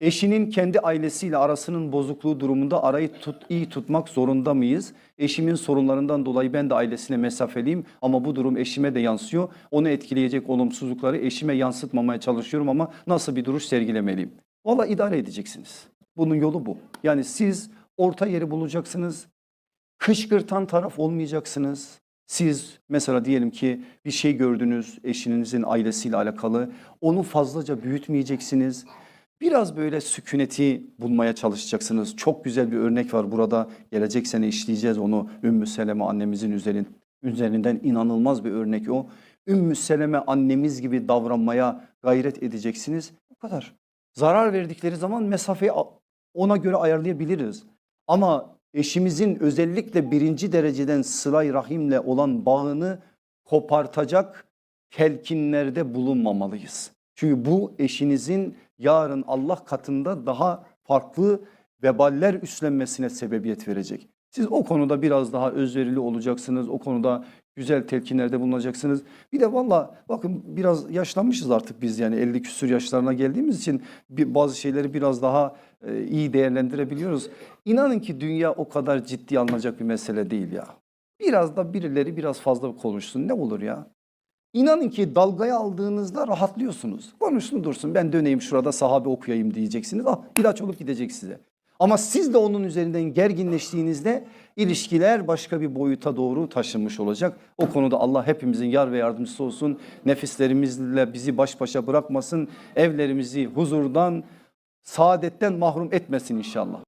Eşinin kendi ailesiyle arasının bozukluğu durumunda arayı tut, iyi tutmak zorunda mıyız? Eşimin sorunlarından dolayı ben de ailesine mesafeliyim ama bu durum eşime de yansıyor. Onu etkileyecek olumsuzlukları eşime yansıtmamaya çalışıyorum ama nasıl bir duruş sergilemeliyim? Valla idare edeceksiniz. Bunun yolu bu. Yani siz orta yeri bulacaksınız. Kışkırtan taraf olmayacaksınız. Siz mesela diyelim ki bir şey gördünüz eşinizin ailesiyle alakalı. Onu fazlaca büyütmeyeceksiniz. Biraz böyle sükuneti bulmaya çalışacaksınız. Çok güzel bir örnek var burada. Gelecek sene işleyeceğiz onu. Ümmü Seleme annemizin üzerin, üzerinden inanılmaz bir örnek o. Ümmü Seleme annemiz gibi davranmaya gayret edeceksiniz. Bu kadar. Zarar verdikleri zaman mesafeyi ona göre ayarlayabiliriz. Ama eşimizin özellikle birinci dereceden sılay rahimle olan bağını kopartacak telkinlerde bulunmamalıyız. Çünkü bu eşinizin yarın Allah katında daha farklı veballer üstlenmesine sebebiyet verecek. Siz o konuda biraz daha özverili olacaksınız. O konuda güzel telkinlerde bulunacaksınız. Bir de valla bakın biraz yaşlanmışız artık biz yani 50 küsür yaşlarına geldiğimiz için bazı şeyleri biraz daha e, iyi değerlendirebiliyoruz. İnanın ki dünya o kadar ciddi alınacak bir mesele değil ya. Biraz da birileri biraz fazla konuşsun ne olur ya. İnanın ki dalgaya aldığınızda rahatlıyorsunuz. Konuşsun dursun ben döneyim şurada sahabe okuyayım diyeceksiniz. Ah ilaç olup gidecek size. Ama siz de onun üzerinden gerginleştiğinizde ilişkiler başka bir boyuta doğru taşınmış olacak. O konuda Allah hepimizin yar ve yardımcısı olsun. Nefislerimizle bizi baş başa bırakmasın. Evlerimizi huzurdan, saadetten mahrum etmesin inşallah.